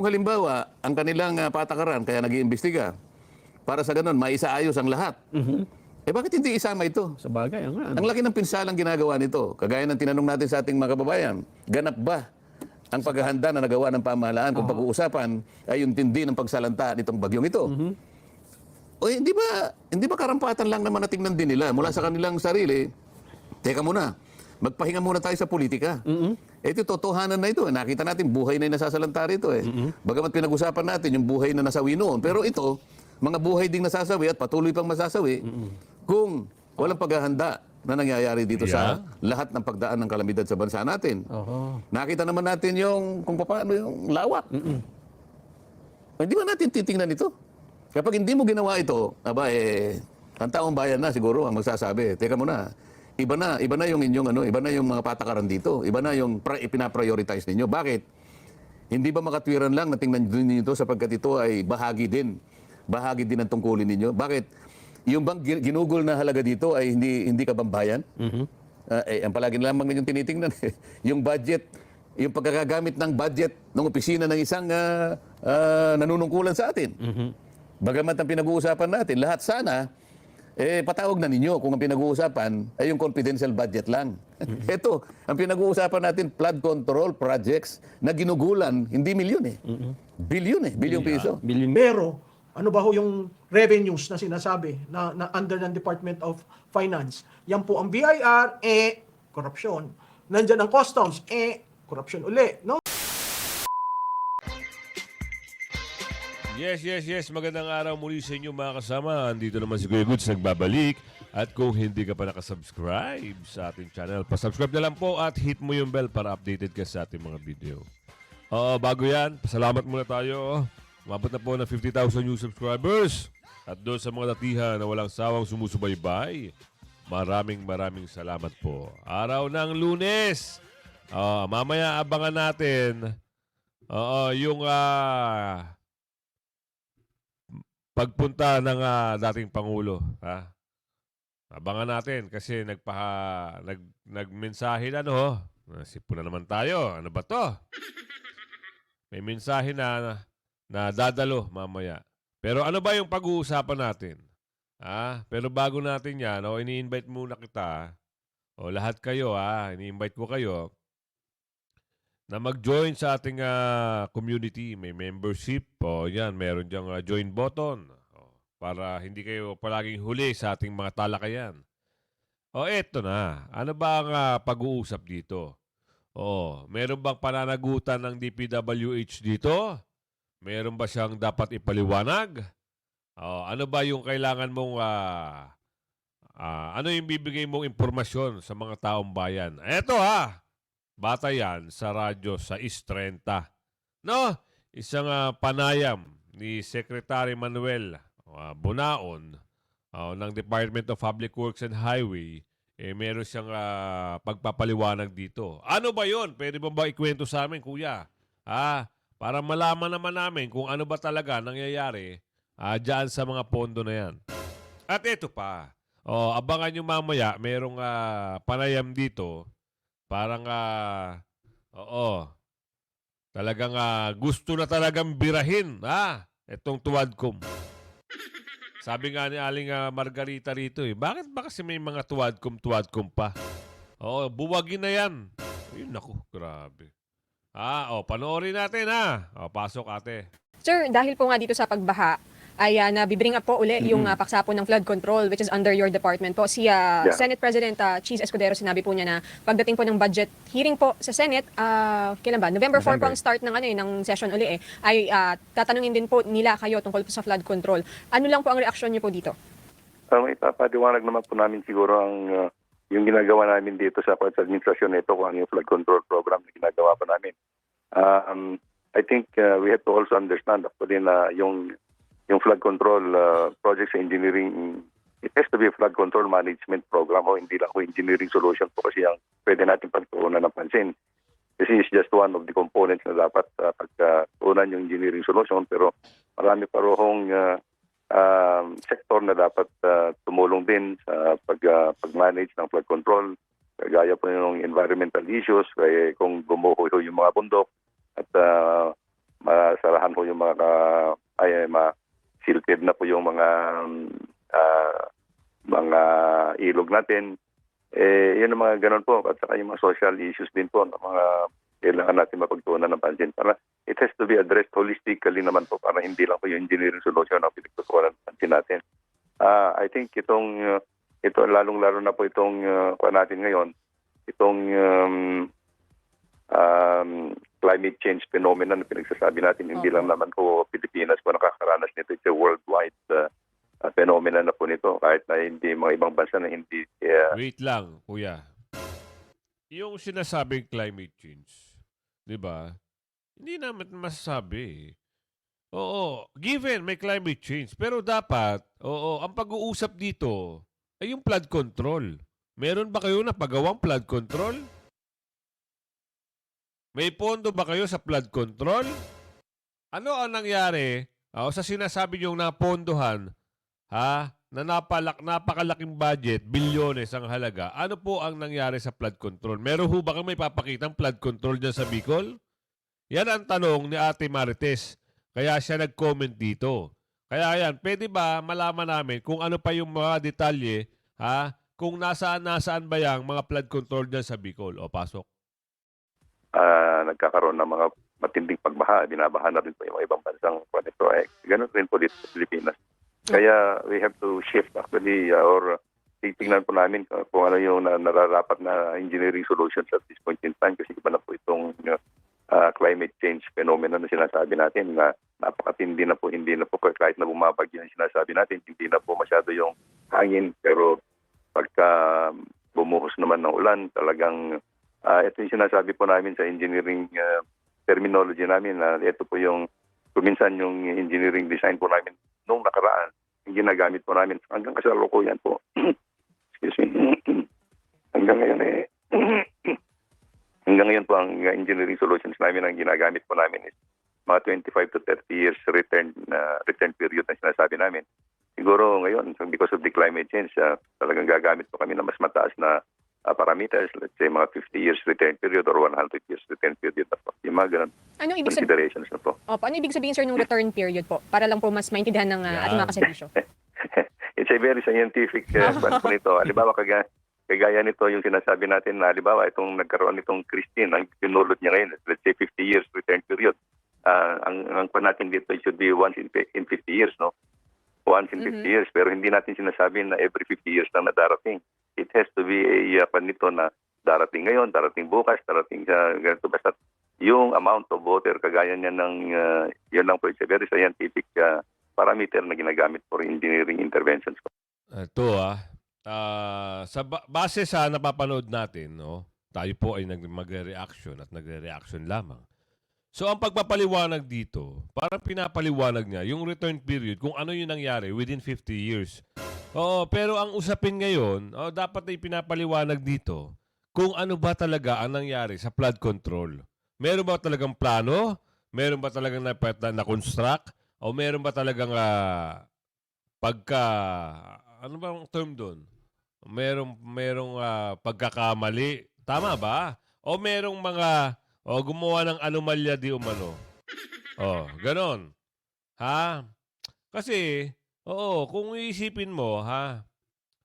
Kung halimbawa, ang kanilang ah, patakaran, kaya nag-iimbestiga, para sa ganun, maisaayos ang lahat. Eh bakit hindi isama ito? Sa bagay, ang nga. Ang laki ng pinsalang ginagawa nito. Kagaya ng tinanong natin sa ating mga kababayan, ganap ba ang paghahanda na nagawa ng pamahalaan kung pag-uusapan ay yung tindi ng pagsalanta nitong bagyong ito? O hindi ba, hindi ba karampatan lang naman na tingnan din nila mula sa kanilang sarili, teka muna, magpahinga muna tayo sa politika. Eh, ito, totohanan na ito. Eh. Nakita natin, buhay na yung nasasalanta rito. Eh. Bagamat pinag-usapan natin yung buhay na nasawi noon. Pero ito, mga buhay ding nasasawi at patuloy pang masasawi kung walang paghahanda na nangyayari dito sa lahat ng pagdaan ng kalamidad sa bansa natin. Oho. Nakita naman natin yung kung paano yung lawak. Hindi ba natin titingnan ito? Kapag hindi mo ginawa ito, aba eh, ang taong bayan na siguro ang magsasabi, teka muna, iba na, iba na yung inyong ano, iba na yung mga patakaran dito, iba na yung pra, ipinaprioritize ninyo. Bakit? Hindi ba makatwiran lang na tingnan ninyo ito sapagkat ito ay bahagi din, bahagi din ng tungkulin ninyo? Bakit? Yung bang gin- ginugol na halaga dito ay hindi hindi kabambayan? Ah, eh, ang palagi lamang ninyong tinitingnan, yung budget, yung pagkakagamit ng budget ng opisina ng isang ah, ah, nanunungkulan sa atin. Bagamat ang pinag-uusapan natin, lahat sana, eh, patawag na ninyo kung ang pinag-uusapan ay yung confidential budget lang. Ito, ang pinag-uusapan natin, flood control projects na ginugulan, hindi milyon eh. Bilyon eh, bilyong piso. Billion. Pero, ano ba ho yung revenues na sinasabi na, na under ng Department of Finance? Yan po ang BIR, eh, korupsyon. Nandyan ang customs, eh, korupsyon uli. No? Yes, yes, yes. Magandang araw muli sa inyo mga kasama. Andito naman si Kuya Goods nagbabalik. At kung hindi ka pa nakasubscribe sa ating channel, pasubscribe na lang po at hit mo yung bell para updated ka sa ating mga video. Oo, bago yan, pasalamat muna tayo. Umabot na po ng 50,000 new subscribers. At doon sa mga datihan na walang sawang sumusubaybay, maraming maraming salamat po. Araw ng lunes. Ah, mamaya abangan natin Oo, yung ah, pagpunta ng ah, dating pangulo, ha? Abangan natin kasi nagpa nag nagmensahe na no. Sipo na naman tayo. Ano ba 'to? May mensahe na na dadalo mamaya. Pero ano ba yung pag-uusapan natin? Ah, pero bago natin 'yan, oh, ini-invite muna kita. O lahat kayo, ah, ini-invite ko kayo na mag-join sa ating ah, community. May membership. O yan, meron diyang ah, join button. O, para hindi kayo palaging huli sa ating mga talakayan. O eto na. Ano ba ang ah, pag-uusap dito? O, meron bang pananagutan ng DPWH dito? Meron ba siyang dapat ipaliwanag? O, ano ba yung kailangan mong ah, ah, ano yung bibigay mong impormasyon sa mga taong bayan? Eto ha! Bata yan sa radyo sa 30. No? Isang ah, panayam ni Secretary Manuel ah, Bunaon ah, ng Department of Public Works and Highway, eh, meron siyang ah, pagpapaliwanag dito. Ano ba yon? Pwede mo ba ikwento sa amin, kuya? Ah, para malaman naman namin kung ano ba talaga nangyayari ah, dyan sa mga pondo na yan. At ito pa. Oh, abangan nyo mamaya, merong ah, panayam dito Parang, ah, oo, talagang ah, gusto na talagang birahin, ah, itong tuwadkom. Sabi nga ni Aling ah, Margarita rito eh, bakit ba kasi may mga tuwadkom-tuwadkom pa? Oo, buwagin na yan. Ay, naku, grabe. Ah, oh, panoorin natin ha. Oh, pasok ate. Sir, dahil po nga dito sa pagbaha, ay uh, nabibring up po uli yung uh, paksa po ng flood control which is under your department po. Si uh, Yeah. Senate President uh, Cheese Escudero sinabi po niya na pagdating po ng budget hearing po sa Senate, uh, kailan ba? November 4 po ang start ng ano eh, ng session uli eh. Ay uh, tatanungin din po nila kayo tungkol po sa flood control. Ano lang po ang reaksyon niyo po dito? Uh, may papadiwanag naman po namin siguro ang uh, yung ginagawa namin dito sa sa administrasyon nito kung ano yung flood control program na ginagawa pa namin. Um, I think uh, we have to also understand actually na yung yung flood control uh, project sa engineering it has to be a flood control management program o hindi lang po engineering solution po kasi ang pwede natin pagtuunan ng pansin. This is just one of the components na dapat uh, pagtuunan yung engineering solution pero marami pa rohong uh, um, sektor na dapat uh, tumulong din sa pag, uh, pag-manage ng flood control. Kagaya po yung environmental issues, kaya kung gumuho yung mga bundok at uh, masarahan po yung mga ka- ay ma silted na po yung mga ah, mga ilog natin. Eh, yun ang mga ganun po. At saka yung mga social issues din po na mga kailangan natin mapagtuunan ng pansin. Para it has to be addressed holistically naman po para hindi lang po yung engineering solution ang pinagtutuunan ng pansin natin. Ah, I think itong uh, ito lalong-lalo na po itong uh, natin ngayon, itong um, um, climate change phenomenon na pinagsasabi natin, hindi Opo. lang naman po Pilipinas po nakakaranas nito. It's a worldwide uh, uh, phenomenon na po nito kahit na hindi mga ibang bansa na hindi uh, Wait lang, kuya. Yung sinasabing climate change, di ba? Hindi naman masasabi. Oo, given may climate change. Pero dapat, oo, ang pag-uusap dito ay yung flood control. Meron ba kayo na pagawang flood control? May pondo ba kayo sa flood control? Ano ang nangyari o sa sinasabi niyong napondohan ha, na napalak, napakalaking budget, bilyones ang halaga, ano po ang nangyari sa flood control? Meron ho ba may papakitang flood control dyan sa Bicol? Yan ang tanong ni Ate Marites. Kaya siya nag-comment dito. Kaya yan, pwede ba malaman namin kung ano pa yung mga detalye, ha? Kung nasaan, nasaan ba yung mga flood control dyan sa Bicol? O, pasok. uh, nagkakaroon ng mga matinding pagbaha, binabaha na rin po yung ibang bansang panito. Eh, ganun rin po dito sa Pilipinas. Kaya we have to shift actually uh, or titingnan po namin kung, kung ano yung na, nararapat na engineering solutions at this point in time kasi iba na po itong uh, climate change phenomenon na sinasabi natin na napakatindi na po, hindi na po kahit na bumabagyo yung sinasabi natin, hindi na po masyado yung hangin pero pagka bumuhos naman ng ulan, talagang Ah, ito yung sinasabi po namin sa engineering ah, terminology namin na ito po yung kuminsan yung engineering design po namin nung nakaraan yung ginagamit po namin hanggang kasalukuyan po. Excuse me. hanggang ngayon eh hanggang ngayon po ang engineering solutions namin ang ginagamit po namin is mga 25 to 30 years return na return period na sinasabi namin. Siguro ngayon because of the climate change ah, talagang gagamit po kami ng mas mataas na uh, parameters, let's say mga 50 years return period or 100 years return period na po. Yung mga ganun Ano ibig considerations na po. Opo, ano ibig sabihin sir ng return period po? Para lang po mas maintindihan ng uh, ating mga kaservisyo. It's a very scientific uh, po nito. Halimbawa, kaga, kagaya nito yung sinasabi natin na halimbawa itong nagkaroon nitong Christine, ang pinulot niya ngayon, let's say 50 years return period. Ah, ang ang kwan natin dito it should be once in, in 50 years, no? Once in 50 Mhm. years. Pero hindi natin sinasabi na every 50 years lang na darating. It has to be a uh, nito na darating ngayon, darating bukas, darating sa ganito. Basta yung amount of water, kagaya niya ng, uh, yun lang po, it's a very scientific uh, parameter na ginagamit for engineering interventions. Ito ah, ah, sa ba- base sa napapanood natin, no, tayo po ay nag magre-reaction at nagre-reaction lamang. So ang pagpapaliwanag dito, parang pinapaliwanag niya yung return period kung ano yung nangyari within 50 years. Oo, pero ang usapin ngayon, oh, dapat ay pinapaliwanag dito kung ano ba talaga ang nangyari sa flood control. Meron ba talagang plano? Meron ba talagang na, na, construct O meron ba talagang ah, pagka ano ba ang term doon? Merong merong ah, pagkakamali, tama ba? O merong mga o gumawa ng anomalya di umano. Oh, ganon. Ha? Kasi oo, kung iisipin mo, ha?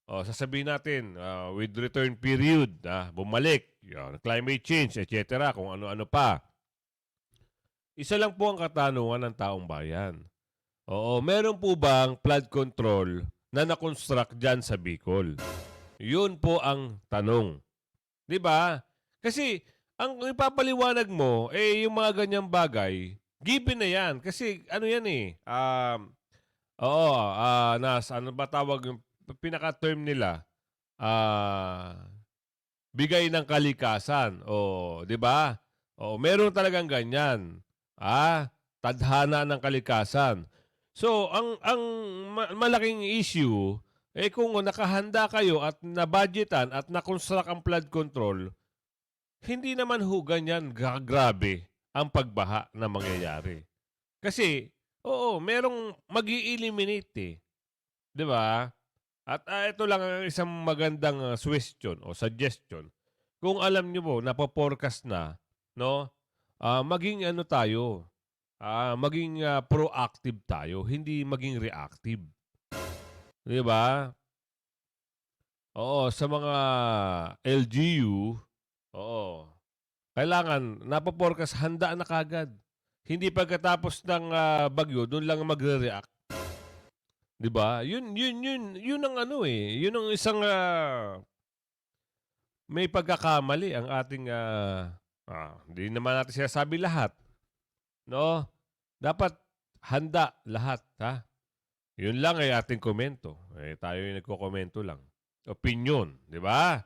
O, sasabihin natin, ah, with return period, ah, bumalik, yan, climate change, etc., kung ano-ano pa. Isa lang po ang katanungan ng taong bayan. Oo, meron po bang flood control na na-construct dyan sa Bicol? Yun po ang tanong. 'Di ba? Kasi ang ipapaliwanag mo, eh, yung mga ganyang bagay, given na yan. Kasi ano yan eh, um, oo, ah, nas, ano ba tawag yung pinaka-term nila? Ah, bigay ng kalikasan. O, 'di ba? O, meron talagang ganyan. Ah, tadhana ng kalikasan. So, ang ang ma- malaking issue eh kung nakahanda kayo at nabudgetan at na-construct ang flood control, hindi naman ho ganyan ga- grabe ang pagbaha na mangyayari. Kasi, oo, merong mag eliminate eh. 'Di ba? At ah, ito lang ang isang magandang ah, suggestion o suggestion. Kung alam niyo po, napo-forecast na, no? Ah, maging ano tayo, ah, maging ah, proactive tayo, hindi maging reactive. 'Di ba? Oo, sa mga LGU, oo. Kailangan napoporkas handa na kagad. Hindi pagkatapos ng ah, bagyo doon lang magre-react. 'Di ba? Yun yun yun yun ang ano eh. Yun ang isang ah, may pagkakamali ang ating ah, ah, hindi naman natin sinasabi lahat. No? Dapat handa lahat, ha? Yun lang ay ating komento. Eh, tayo yung nagko-komento lang. Opinion, di ba?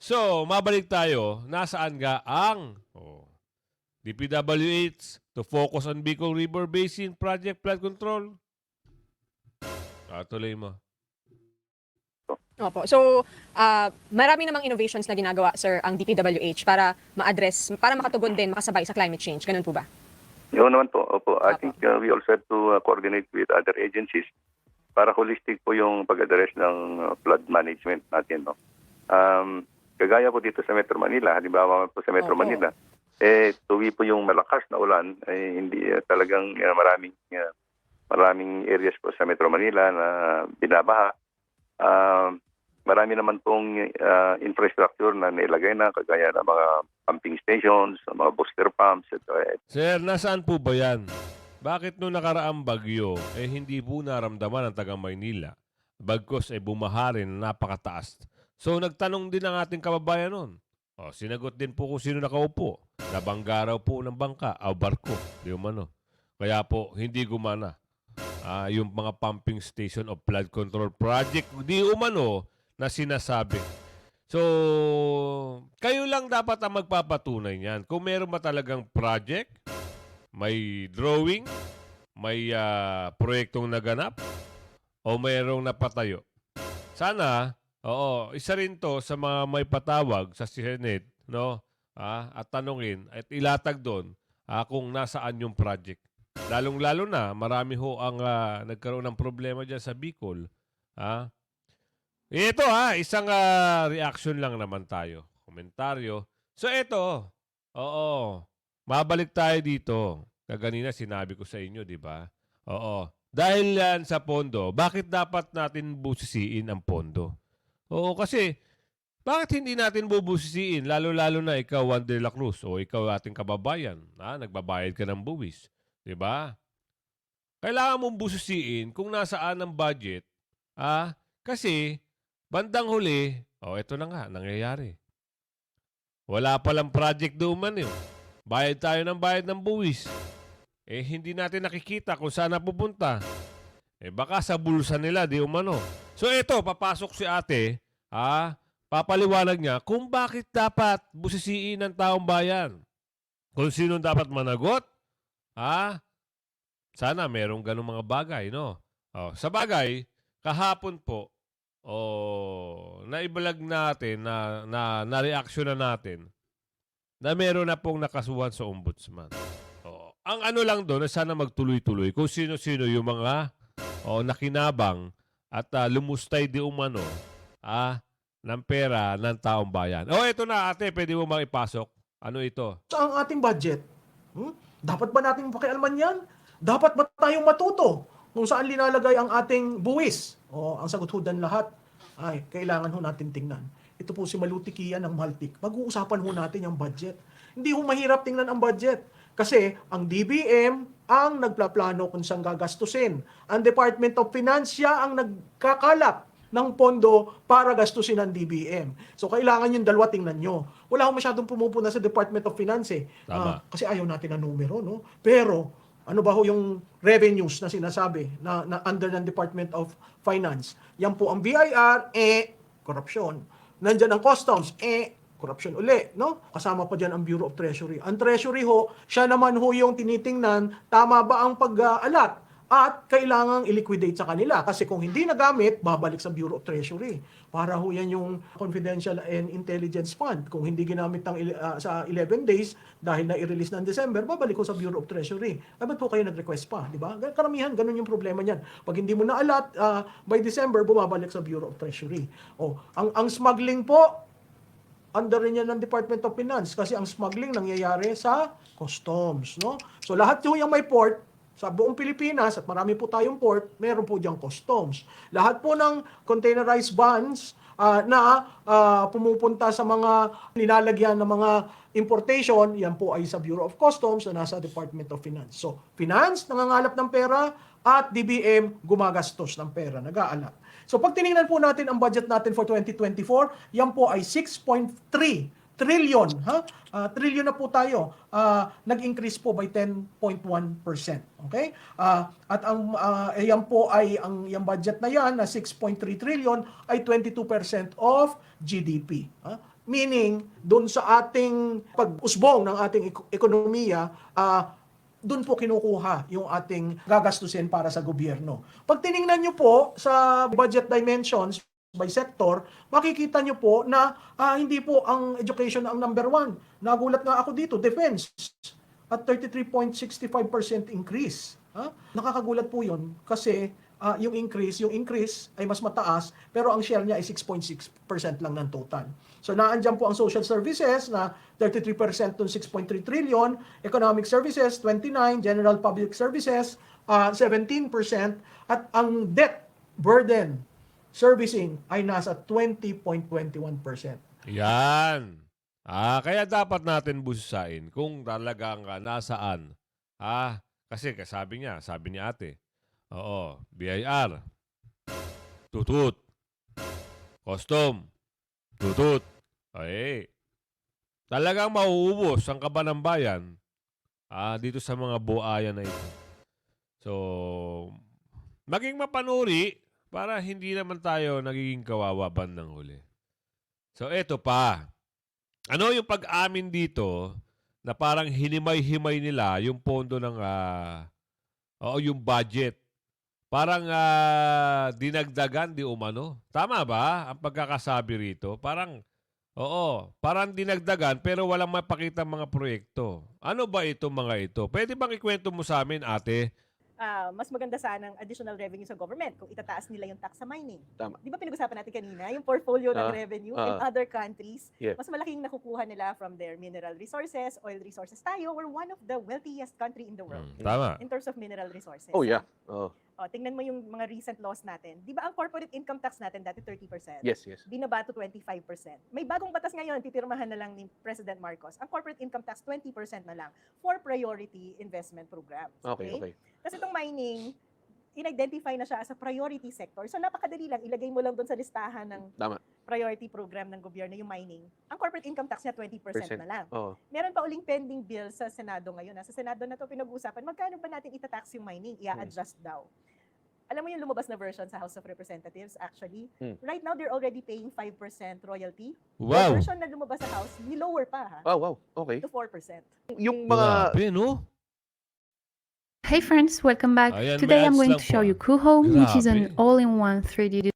So, mabalik tayo. Nasaan nga ang oh, DPWH to focus on Bicol River Basin Project Flood Control? Ah, tuloy mo. Opo. So, ah, marami namang innovations na ginagawa, sir, ang DPWH para ma-address, para makatugon din, makasabay sa climate change. Ganun po ba? Yun naman po. Opo. I Apo. think uh, we also have to uh, coordinate with other agencies para holistic po yung pag-address ng uh, flood management natin. No? Um, kagaya po dito sa Metro Manila, halimbawa po sa Metro Opo. Manila, eh tuwi po yung malakas na ulan, eh, hindi uh, talagang uh, maraming uh, maraming areas po sa Metro Manila na binabaha. Um, marami naman pong uh, infrastructure na nailagay na kagaya ng mga pumping stations, mga booster pumps, eh, Sir, nasaan po ba yan? Bakit nung nakaraang bagyo, eh hindi po naramdaman ng taga Maynila? Bagkos eh bumaha rin na napakataas. So nagtanong din ang ating kababayan nun. O, sinagot din po kung sino nakaupo. Nabangga raw po ng bangka o barko. Di umano. Kaya po, hindi gumana. Ah, yung mga pumping station o flood control project, di umano na sinasabi. So, kayo lang dapat ang magpapatunay niyan. Kung meron ba talagang project, may drawing, may ah, proyektong naganap, o mayroong napatayo. Sana, oo, isa rin to sa mga may patawag sa Senate, no? Ah, at tanungin at ilatag doon ah, kung nasaan yung project. Lalong-lalo na, marami ho ang ah, nagkaroon ng problema dyan sa Bicol. Ah, ito ha, isang ah, reaction lang naman tayo. Komentaryo. So ito, oo, mabalik tayo dito. Kaganina sinabi ko sa inyo, di ba? Oo. Dahil yan sa pondo, bakit dapat natin busisiin ang pondo? Oo, kasi bakit hindi natin bubusisiin, lalo-lalo na ikaw, Juan de la Cruz, o ikaw ating kababayan, ha? nagbabayad ka ng buwis. Di ba? Kailangan mong busisiin kung nasaan ang budget, ah, kasi bandang huli, oh, ito na nga, nangyayari. Wala palang project doon yun. Bayad tayo ng bayad ng buwis. Eh, hindi natin nakikita kung saan napupunta. Eh, baka sa bulsa nila, di umano. So, ito, papasok si ate, ah, papaliwanag niya kung bakit dapat busisiin ng taong bayan. Kung sino dapat managot, ah, sana merong ganong mga bagay, no? Oh, sa bagay, kahapon po, oh, naibalag natin na, na, na-reaction na natin na meron na pong nakasuhan sa ombudsman. Oh, ang ano lang doon, na sana magtuloy-tuloy kung sino-sino yung mga oh, nakinabang at ah, lumustay di umano ah, ng pera ng taong bayan. Oh, ito na ate, pwede mo maipasok. Ano ito? sa ang ating budget. Hmm? Dapat ba nating pakialaman yan? Dapat ba tayong matuto kung saan linalagay ang ating buwis? O, ang sagot ho lahat ay kailangan ho natin tingnan. Ito po si Maluti Kia ng Maltik. Mag-uusapan ho natin yung budget. Hindi ho mahirap tingnan ang budget. Kasi ang DBM ang nagplaplano kung saan gagastusin. Ang Department of Finance siya ang nagkakalap ng pondo para gastusin ng DBM. So kailangan yung dalawa tingnan nyo. Wala akong masyadong pumupuna sa Department of Finance eh. Tama. Ah, kasi ayaw natin ng numero, no? Pero ano ba ho yung revenues na sinasabi na, na under ng Department of Finance? Yan po ang BIR, eh, korupsyon. Nandyan ang customs, eh, korupsyon uli, no? Kasama pa dyan ang Bureau of Treasury. Ang Treasury ho, siya naman ho yung tinitingnan, tama ba ang pag-alat? At kailangang i-liquidate sa kanila. Kasi kung hindi nagamit, babalik sa Bureau of Treasury. Para ho yan yung Confidential and Intelligence Fund. Kung hindi ginamit ng, ah, sa 11 days, dahil na i-release ng December, babalik ko sa Bureau of Treasury. Ay, ba't po kayo nag-request pa? Di ba? Karamihan, ganun yung problema niyan. Pag hindi mo na-alat, ah, by December, bumabalik sa Bureau of Treasury. O, ang, ang smuggling po, under rin yan ng Department of Finance kasi ang smuggling nangyayari sa customs, no? So lahat yung yung may port sa buong Pilipinas at marami po tayong port, meron po diyang customs. Lahat po ng containerized vans ah, na ah, pumupunta sa mga nilalagyan ng mga importation, yan po ay sa Bureau of Customs na nasa Department of Finance. So, Finance, nangangalap ng pera, at DBM, gumagastos ng pera, nag-aalap. So, pag tinignan po natin ang budget natin for 2024, yan po ay 6.3 trillion, ha? Ah, trillion na po tayo. Ah, nag-increase po by 10.1%. Okay? Ah, at ang eh, yan po ay ang yung budget na yan na 6.3 trillion ay 22% of GDP. ha? Meaning, doon sa ating pag-usbong ng ating ek- ekonomiya, ah, doon po kinukuha yung ating gagastusin para sa gobyerno. Pag tiningnan nyo po sa budget dimensions by sector, makikita nyo po na ah, hindi po ang education ang number one. Nagulat nga ako dito, defense at 33.65% increase. Ha? Nakakagulat po yun kasi ah, yung increase, yung increase ay mas mataas pero ang share niya ay 6.6% lang ng total. So naandyan po ang social services na 33% dun 6.3 trillion, economic services 29, general public services ah, 17% at ang debt burden servicing ay nasa 20.21%. Yan. Ah, kaya dapat natin busain kung talagang ah, nasaan. Ah, kasi sabi niya, sabi ni ate. Oo, BIR. Tutut. Custom. Tutut. Ay. Talagang mauubos ang kaba ng bayan ah, dito sa mga buaya na ito. So, maging mapanuri para hindi naman tayo nagiging kawawa bandang huli. So, eto pa. Ano yung pag-amin dito na parang hinimay-himay nila yung pondo ng ah, oo, yung budget. Parang ah, dinagdagan di umano. Tama ba ang pagkakasabi rito? Parang Oo, parang dinagdagan pero walang mapakita mga proyekto. Ano ba ito mga ito? Pwede bang ikwento mo sa amin, ate? ah, mas maganda sana ang additional revenue sa government kung itataas nila yung tax sa mining. Tama. Di ba pinag-usapan natin kanina, yung portfolio ng Ah, revenue in ah. other countries, Yeah. mas malaking nakukuha nila from their mineral resources, oil resources. Tayo, we're one of the wealthiest country in the world Hmm, tama. in terms of mineral resources. Oh, yeah. Oh, O, tingnan mo yung mga recent laws natin. Di ba ang corporate income tax natin dati 30%? yes, yes. Binaba to 25%. May bagong batas ngayon, pipirmahan na lang ni President Marcos. Ang corporate income tax 20% na lang for priority investment programs. Okay, okay. Kasi itong mining, in-identify na siya as a priority sector. So napakadali lang, ilagay mo lang doon sa listahan ng Tama. priority program ng gobyerno yung mining. Ang corporate income tax niya 20% Percent. na lang. Oh, Meron pa uling pending bill sa Senado ngayon. Nasa Senado na to pinag-uusapan, magkano ba natin itatax yung mining? I-adjust daw. Alam mo yung lumabas na version sa House of Representatives actually. Hmm. Right now, they're already paying 5% royalty. Wow. The version na lumabas sa House, ni-lower pa ha, wow, wow. Okay. to 4%. Yung mga Grabe, no? Hey friends, welcome back. Ayan, Today may I'm ads going lang to show po, you ah. Kuho, which is an Grabe. all-in-one 3D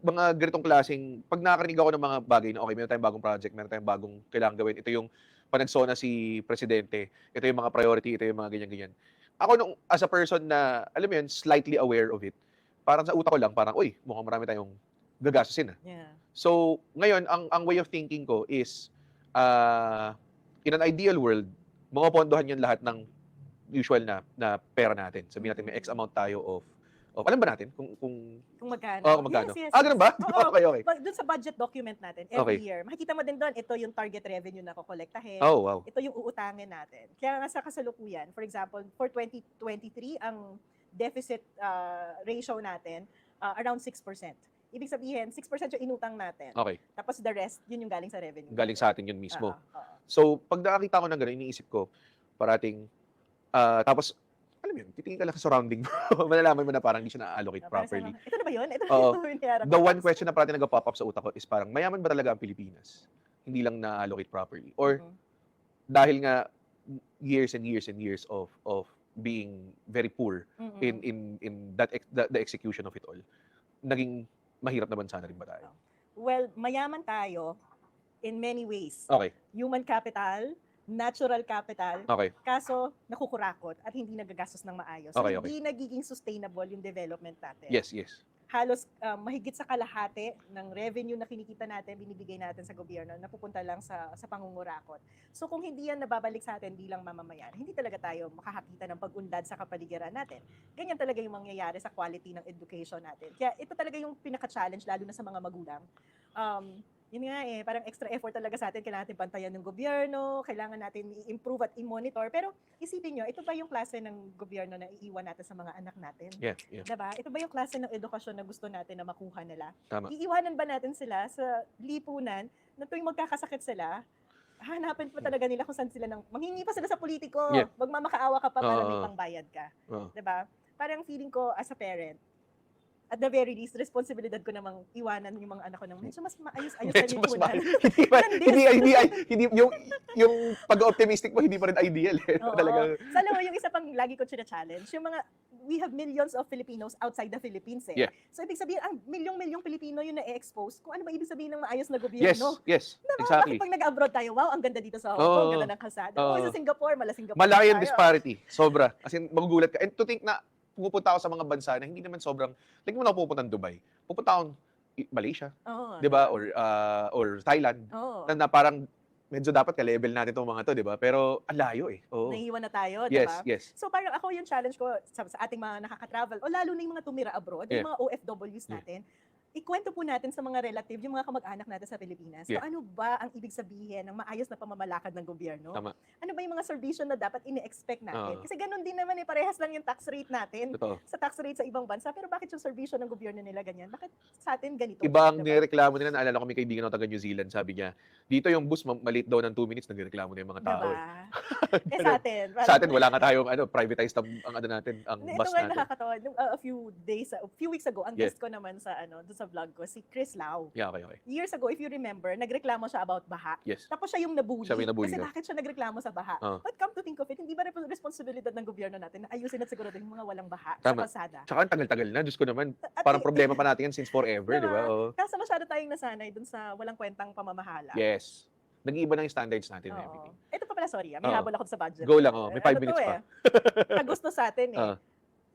mga ganitong klaseng, pag nakarinig ako ng mga bagay na okay, meron tayong bagong project, meron tayong bagong kailangan gawin, ito yung panagsona si presidente, ito yung mga priority, ito yung mga ganyan-ganyan. Ako nung, as a person na, alam mo yun, slightly aware of it, parang sa utak ko lang, parang, uy, mukhang marami tayong gagastusin ah. Yeah. So, ngayon, ang, ang way of thinking ko is, uh, in an ideal world, mga pondohan yun lahat ng usual na, na pera natin. Sabihin natin, may X amount tayo of, of alam ba natin? Kung, kung, Kung magkano. oh, kung magkano? Yes, yes, ah, ganun ba? yes. Oo. okay, okay. Pag dun sa budget document natin, every Okay. year, makikita mo din doon, ito yung target revenue na kukolektahin. Oh, wow. Ito yung uutangin natin. Kaya nga sa kasalukuyan, for example, for 2023, ang deficit uh, ratio natin, uh, around 6%. Ibig sabihin, 6% yung inutang natin. Okay. Tapos the rest, yun yung galing sa revenue. Galing sa atin yun mismo. Oo, oo. So, pag nakakita ko ng gano'n, iniisip ko, parating, ah, tapos, alam mo yun, titingin ka lang sa surrounding mo. Malalaman mo na parang hindi siya na-allocate Ah, parang properly. sa- ito na ba yun? Ito na Oo. yung The ko. one question na parating nag-pop up sa utak ko is parang, mayaman ba talaga ang Pilipinas? Hindi lang na-allocate properly. Or, Mhm. dahil nga, years and years and years of of being very poor Mhm. in in in that ex- the, the execution of it all, naging mahirap naman sana rin ba tayo? Well, mayaman tayo in many ways. Okay, Human capital, natural capital, okay. kaso nakukurakot at hindi nagagastos ng maayos. Okay, hindi nagiging sustainable yung development natin. Yes, yes. halos ah, mahigit sa kalahati ng revenue na kinikita natin, binibigay natin sa gobyerno, napupunta lang sa, sa pangungurakot. So kung hindi yan nababalik sa atin bilang mamamayan, hindi talaga tayo makakakita ng pag-unlad sa kapaligiran natin. Ganyan talaga yung mangyayari sa quality ng education natin. Kaya ito talaga yung pinaka-challenge, lalo na sa mga magulang. Um, yun nga eh, parang extra effort talaga sa atin, kailangan natin pantayan ng gobyerno, kailangan natin i-improve at i-monitor. Pero isipin nyo, ito ba yung klase ng gobyerno na iiwan natin sa mga anak natin? Yeah, yeah. Diba? Ito ba yung klase ng edukasyon na gusto natin na makuha nila? Tama. Iiwanan ba natin sila sa lipunan na tuwing magkakasakit sila, hanapin pa talaga nila kung saan sila nang manghingi pa sila sa politiko. Yeah. Magmamakaawa ka pa para may Oo. pangbayad ka. Oo. 'Di ba? Parang feeling ko as a parent, at the very least, responsibilidad ko namang iwanan yung mga anak ko ng medyo mas maayos-ayos na Medyo mas lipunan. hindi, this. hindi, hindi, hindi, yung, yung pag-optimistic mo, hindi pa rin ideal. Eh. Oo. Talaga, So, alam mo, yung isa pang lagi ko challenge yung mga, we have millions of Filipinos outside the Philippines eh. Yeah. So, ibig sabihin, ang milyong-milyong Pilipino yung na-expose. Kung ano ba ibig sabihin ng maayos na yes, gobyerno? yes, Diba? exactly. Bakit pag nag-abroad tayo, wow, ang ganda dito sa Hong. Kong, ang ganda ng kalsada. Oo. Oh, sa Singapore, mala Singapore. Malaki disparity. Sobra. As in, magugulat ka. And to think na pumupunta ako sa mga bansa na hindi naman sobrang, like mo na ako pupunta ng Dubai. Pupunta ako Malaysia, Oo. di ba? Or, uh, or Thailand. Oo. Na, na parang medyo dapat ka-level natin itong mga to, di ba? Pero ang layo eh. Oo. Naiiwan na tayo, di Yes, ba? yes. So parang ako yung challenge ko sa, sa ating mga nakaka-travel o lalo na yung mga tumira abroad, Yeah. yung mga OFWs Yeah. natin, ikwento po natin sa mga relative, yung mga kamag-anak natin sa Pilipinas, Yeah. kung ano ba ang ibig sabihin ng maayos na pamamalakad ng gobyerno? Tama. Ano ba yung mga servisyon na dapat ini-expect natin? Oo. Kasi ganun din naman eh, parehas lang yung tax rate natin Totoo. sa tax rate sa ibang bansa. Pero bakit yung servisyon ng gobyerno nila ganyan? Bakit sa atin ganito? Iba ang Diba? nireklamo nila. Naalala ko may kaibigan ako taga New Zealand. Sabi niya, dito yung bus, ma- maliit daw ng 2 minutes, nagreklamo na yung mga tao. Diba? eh. eh sa atin. Sa atin, wala nga tayong ano, privatized ang, ang ano natin, ang Ito bus nga natin. nakakatawa. Nung, uh, a few days, a few weeks ago, ang Yeah. guest ko naman sa ano, sa vlog ko, si Chris Lau. Yeah, okay, okay. Years ago, if you remember, nagreklamo siya about baha. Yes. Tapos siya yung nabully. Siya yung nabully Kasi ka. bakit siya nagreklamo sa baha? Oo. But come to think of it, hindi ba responsibilidad ng gobyerno natin na ayusin at siguraduhin yung mga walang baha Tama. sa kalsada? Tsaka ang tagal-tagal na. Diyos ko naman, At parang problema pa natin yan since forever, di ba? Diba? Oo. Kaso masyado tayong nasanay dun sa walang kwentang pamamahala. Yes. Nag-iiba na yung standards natin and Oo. everything. Ito pa pala, sorry. ah, May Oo. habol ako sa budget. Go lang, oh. May Ano five to minutes pa. eh, Kagusto sa atin eh. Ah.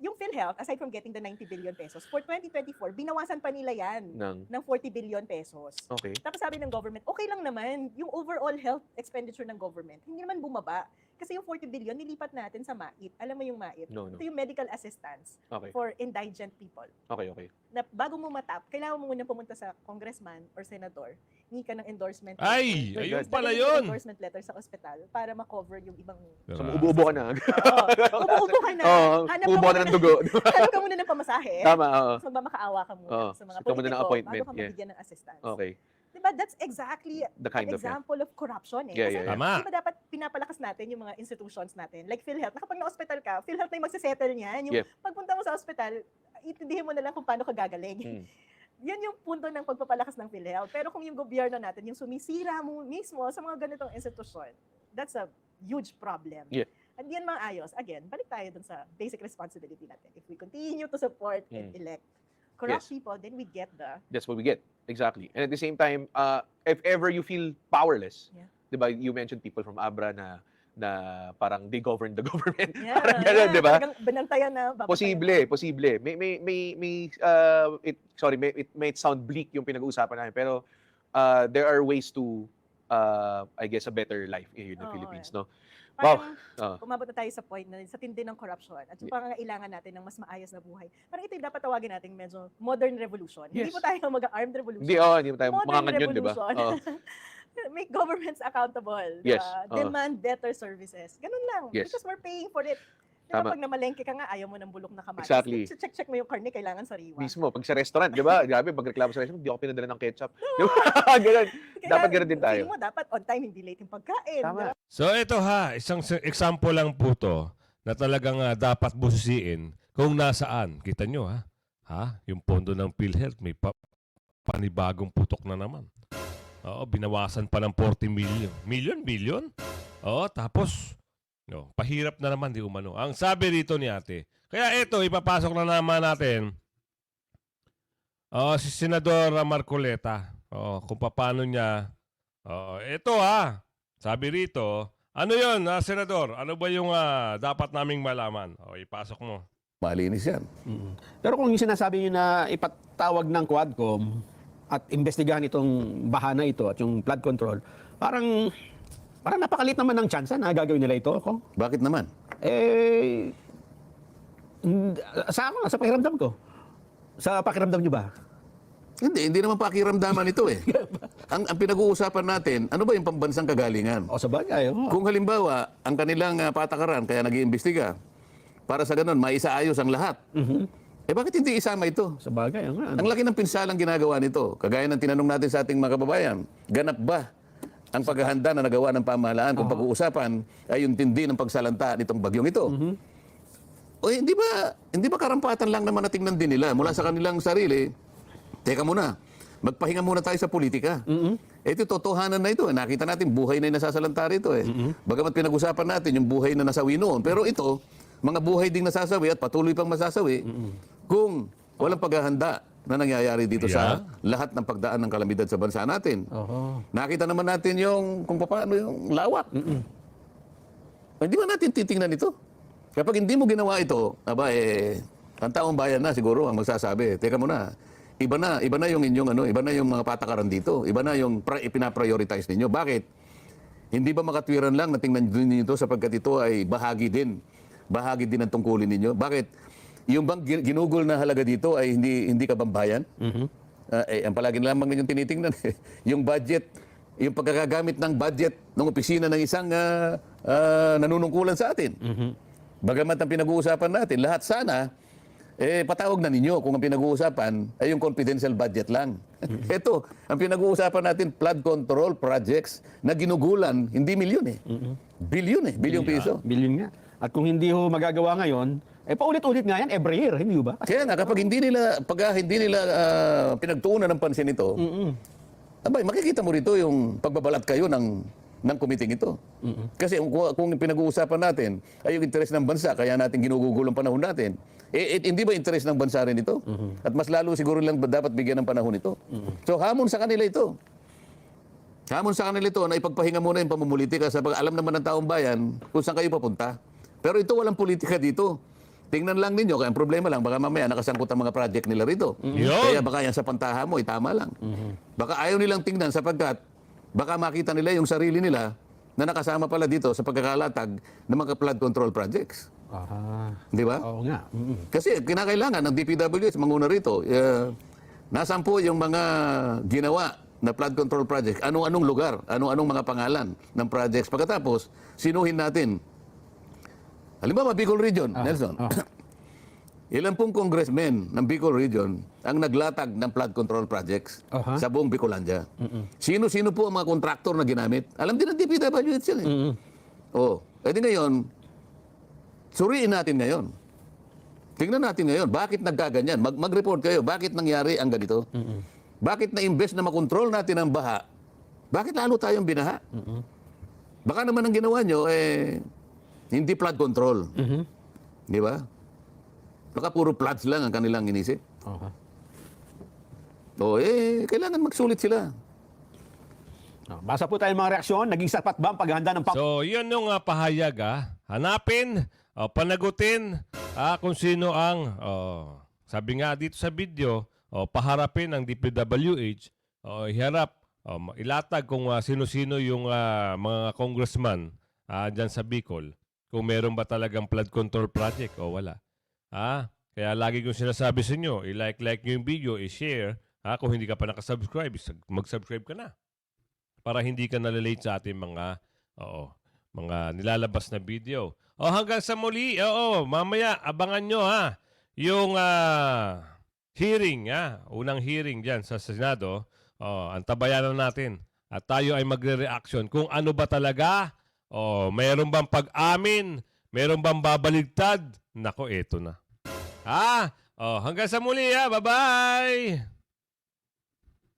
Yung PhilHealth, aside from getting the 90 billion pesos, for 2024, binawasan pa nila yan Nang, ng 40 billion pesos. okay. Tapos sabi ng government, okay lang naman yung overall health expenditure ng government. Hindi naman bumaba. Kasi yung 40 billion, nilipat natin sa MAIT. Alam mo yung MAIT? No, no. Ito yung medical assistance Okay. for indigent people. Okay, okay. Na bago mo matap, kailangan mo muna pumunta sa congressman or senador, hingi ka ng endorsement. Ay, letter. ayun pala yun. endorsement letter sa ospital para ma-cover yung ibang... So, Diba? ubo-ubo ka na. Oo, ubo-ubo ka na. Oo, Hanap ka ubo na ng dugo. Hanap ka muna ng pamasahe. Tama, oo. Tapos magmamakaawa ka muna Oo, sa mga ka muna ng politiko appointment, bago ka yeah. mabigyan ng assistance. Okay. Diba? That's exactly The kind an of, yeah. example of corruption eh. Yeah, yeah, yeah. Tama. di ba dapat pinapalakas natin yung mga institutions natin? Like PhilHealth, na kapag na-hospital ka, PhilHealth na yung magsisettle niyan. Yung Yep. pagpunta mo sa hospital, itindihin mo na lang kung paano ka gagaling. Mm. Yan yung punto ng pagpapalakas ng PhilHealth. Pero kung yung gobyerno natin, yung sumisira mo mismo sa mga ganitong institusyon, that's a huge problem. Yeah. At yan mga ayos. Again, balik tayo dun sa basic responsibility natin. If we continue to support and Mm. elect corrupt Yes. people, then we get the That's what we get. Exactly. And at the same time, uh, if ever you feel powerless, Yeah. 'Di ba? You mentioned people from Abra na na parang they govern the government. Yeah, parang ganun, yeah, 'di ba? Banantayan na. babantayan Posible, posible. May may may may uh, it sorry, may, it may sound bleak yung pinag-uusapan namin, pero uh, there are ways to uh, I guess a better life in the Oo, Philippines, eh. no? Wow. Parang Ah. umabot na tayo sa point na sa tindi ng corruption at yung pangangailangan natin ng mas maayos na buhay. Parang ito yung dapat tawagin natin medyo modern revolution. Hindi Yes. po tayo mag-armed revolution. Hindi oh, hindi mo tayo modern mga ganyan, 'di ba? revolution. Make governments accountable. di Yes, oo. Demand better services. Ganun lang. Yes. Because we're paying for it. Di ba Tama. pag namalengke ka nga, ayaw mo ng bulok na kamatis. Exactly. Check-check mo yung karne, kailangan sariwa. Mismo, pag sa restaurant, 'di ba? Grabe, pag reklamo sa restaurant, hindi ako pinadala ng ketchup. Di ba? Ganun. Kailangan- dapat ganun din tayo. mo dapat on time, hindi late yung pagkain. Tama. di ba? So ito ha, isang example lang po to na talagang ah, dapat busisiin kung nasaan. Kita nyo ha? Ha? Yung pondo ng PhilHealth may pa- panibagong putok na naman. Oo, binawasan pa ng 40 million. Million? Million? Oo, tapos no, pahirap na naman di umano. Ang sabi rito ni ate, kaya ito, ipapasok na naman natin oh, si Senador Marcoleta. Oh, kung paano niya Oo, ito ha. Sabi rito, ano 'yon, ah, senador? Ano ba yung ah, dapat naming malaman? O, ipasok mo. malinis yan. Pero kung yung sinasabi niyo na ipatawag ng Quadcom at investigahan itong bahana ito at yung flood control, parang parang napakalit naman ng tsansa na gagawin nila ito. Kung, Bakit naman? eh, hindi- sa ako, sa pakiramdam ko. Sa pakiramdam niyo ba? Hindi, hindi naman pakiramdaman ito eh. ang, ang pinag-uusapan natin, ano ba yung pambansang kagalingan? O sa bagay. oo. Kung halimbawa, ang kanilang ah, patakaran, kaya nag-iimbestiga, para sa ganun, maisaayos ang lahat. Eh bakit hindi isama ito? Sa bagay. oo nga. Ang laki ng pinsalang ginagawa nito. Kagaya ng tinanong natin sa ating mga kababayan, ganap ba ang paghahanda na nagawa ng pamahalaan kung pag-uusapan ay yung tindi ng pagsalanta nitong bagyong ito? O hindi ba, hindi ba karampatan lang naman na tingnan din nila mula sa kanilang sarili, teka muna, magpahinga muna tayo sa politika. Ito totohanan na ito. Nakita natin buhay na yung nasasalanta rito eh. Bagamat pinag-usapan natin yung buhay na nasawi noon. Pero ito, mga buhay ding nasasawi at patuloy pang masasawi kung walang paghahanda na nangyayari dito sa lahat ng pagdaan ng kalamidad sa bansa natin. Oo. Nakita naman natin yung kung paano yung lawak. Hindi ba natin titingnan ito? Kapag hindi mo ginawa ito, aba eh, ang taong bayan na siguro ang magsasabi, teka muna, iba na, iba na yung inyong ano, iba na yung mga patakaran dito, iba na yung pra, ipinaprioritize ninyo. Bakit? Hindi ba makatwiran lang na tingnan ninyo ito sapagkat ito ay bahagi din, bahagi din ng tungkulin ninyo? Bakit? Yung bang gi- ginugol na halaga dito ay hindi hindi ka bayan? Ah, eh, ang palagi na lamang ninyong tinitingnan, eh, yung budget, yung pagkakagamit ng budget ng opisina ng isang ah, ah, nanunungkulan sa atin. Bagamat ang pinag-uusapan natin, lahat sana, eh, patawag na ninyo kung ang pinag-uusapan ay yung confidential budget lang. Ito, ang pinag-uusapan natin, flood control projects na ginugulan, hindi milyon eh. Bilyon eh, bilyong piso. Billion nga. At kung hindi ho magagawa ngayon, eh paulit-ulit nga yan every year, hindi ba? Kaya nga, kapag hindi nila, pag ah, hindi nila ah, pinagtuunan ng pansin ito, abay, makikita mo rito yung pagbabalat kayo ng ng committee ito. Kasi kung, kung pinag-uusapan natin ay yung interes ng bansa, kaya natin ginugugol ang panahon natin, eh, eh, hindi ba interes ng bansa rin ito? At mas lalo siguro lang dapat bigyan ng panahon ito? So hamon sa kanila ito. Hamon sa kanila ito na ipagpahinga muna yung pamumulitika sa pag alam naman ng taong bayan kung saan kayo papunta. Pero ito walang politika dito. Tingnan lang ninyo, kaya ang problema lang, baka mamaya nakasangkot ang mga project nila rito. Yun. Kaya baka yan sa pantaha mo, itama lang. Baka ayaw nilang tingnan sapagkat baka makita nila yung sarili nila na nakasama pala dito sa pagkakalatag ng mga flood control projects. Ah, Di ba? oo nga. Mm-mm. Kasi kinakailangan ng DPWH, manguna rito, uh, nasan po yung mga ginawa na flood control project, anong-anong lugar, anong-anong mga pangalan ng projects. Pagkatapos, sinuhin natin. Halimbawa, Bicol Region, Nelson. Ilan pong congressmen ng Bicol Region ang naglatag ng flood control projects Aha. sa buong Bicolandia? Sino-sino po ang mga kontraktor na ginamit? Alam din ng DPWH yan eh. Oh, edi ngayon, suriin natin ngayon. Tingnan natin ngayon, bakit nagkaganyan? Mag- mag-report kayo, bakit nangyari ang ganito? Bakit na-invest na makontrol natin ang baha? Bakit lalo tayong binaha? Baka naman ang ginawa nyo, eh, hindi flood control. Di ba? Baka puro floods lang ang kanilang inisip. Aha. O eh, kailangan magsulit sila. Ah, Basa po tayo ng mga reaksyon. Naging sapat ba ang paghahanda ng pang- So, yun yung ah, pahayag ah. Hanapin, oh, panagutin ah, kung sino ang, oh, sabi nga dito sa video, oh, paharapin ang DPWH, oh, iharap, oh, ma- ilatag kung ah, sino-sino yung ah, mga congressman ah, dyan sa Bicol, kung meron ba talagang flood control project o wala. Ah, kaya lagi kong sinasabi sa inyo, i-like-like nyo yung video, i-share. Ah, kung hindi ka pa nakasubscribe, mag-subscribe ka na para hindi ka nalalate sa ating mga oo, mga nilalabas na video. O hanggang sa muli, oo, mamaya abangan nyo ha yung ah, hearing, ha? unang hearing diyan sa Senado. Oh, antabayanan natin. At tayo ay magre-reaction kung ano ba talaga, oh, mayroon bang pag-amin, mayroon bang babaligtad. Nako, eto na. Ha? Oh, hanggang sa muli ha. Bye-bye.